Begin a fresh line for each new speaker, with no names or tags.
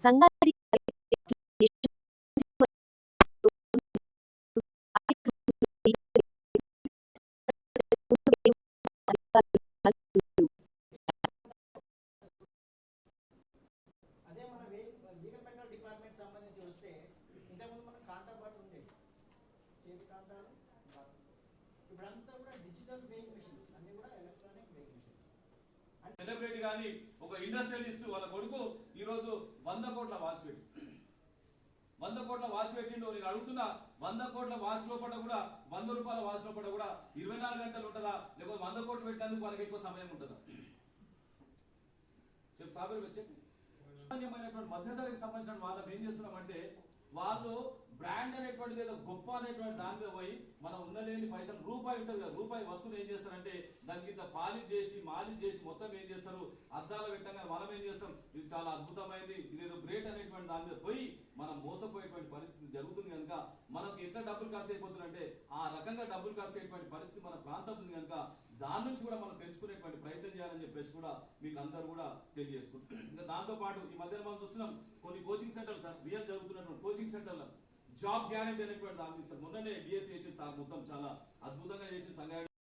సంగారెడ్డి
అదే డిపార్ట్మెంట్ సంబంధించి వస్తే ఇంతకుముందు ఉండేది ఇప్పుడంతా కూడా డిజిటల్ వేయింగ్ మెషిన్స్ అన్ని కూడా ఎలక్ట్రానిక్ వేయింగ్ మెషిన్స్
సెలబ్రిటీ కానీ ఒక ఇండస్ట్రియలిస్ట్ వాళ్ళ కొడుకు ఈరోజు వంద కోట్ల వాచ్ పెట్టి. వంద కోట్ల వాచ్ పెట్టిండు నేను అడుగుతున్నా వంద కోట్ల వాచ్ లోపల కూడా వంద రూపాయల వాచ్ లోపల కూడా ఇరవై నాలుగు గంటలు ఉంటుందా? లేకపోతే వంద కోట్లు పెట్టినందుకు వాళ్ళకి ఎక్కువ సమయం ఉంటుందా? చెప్పు సాబర్ చెప్పు సామాన్యమైనటువంటి మధ్యతరగతికి సంబంధించిన వాళ్ళం ఏం చేస్తున్నామంటే వాళ్ళు బ్రాండ్ అనేటువంటిది ఏదో గొప్ప అనేటువంటి దాని మీద పోయి మనం ఉండలేని పైసలు రూపాయి ఉంటుంది కదా రూపాయి వస్తువులు ఏం చేస్తారంటే దానికి ఇంత పాలిష్ చేసి మాలిష్ చేసి మొత్తం ఏం చేస్తారు? మనం ఏం చేస్తాం? ఇది చాలా అద్భుతమైంది ఇది గ్రేట్ అనేటువంటి దాని మీద పోయి మనం మోసపోయేటువంటి పరిస్థితి జరుగుతుంది కనుక మనకు ఎంత డబ్బులు ఖర్చు అయిపోతుందంటే ఆ రకంగా డబ్బులు ఖర్చు అయ్యేటువంటి పరిస్థితి మన ప్రాంతం ఉంది కనుక దాని నుంచి కూడా మనం తెలుసుకునేటువంటి ప్రయత్నం చేయాలని చెప్పేసి కూడా మీకు అందరు కూడా తెలియజేసుకుంటారు ఇంకా దాంతో పాటు ఈ మధ్యన మనం చూస్తున్నాం కొన్ని కోచింగ్ సెంటర్లు సార్ రియల్ జరుగుతున్నటువంటి కోచింగ్ సెంటర్లు జాబ్ గ్యారెంటీ అనేటువంటి దాని సార్. మొన్ననే డిఎస్సి చేసిన సార్ మొత్తం చాలా అద్భుతంగా చేసిన సంగారెడ్డి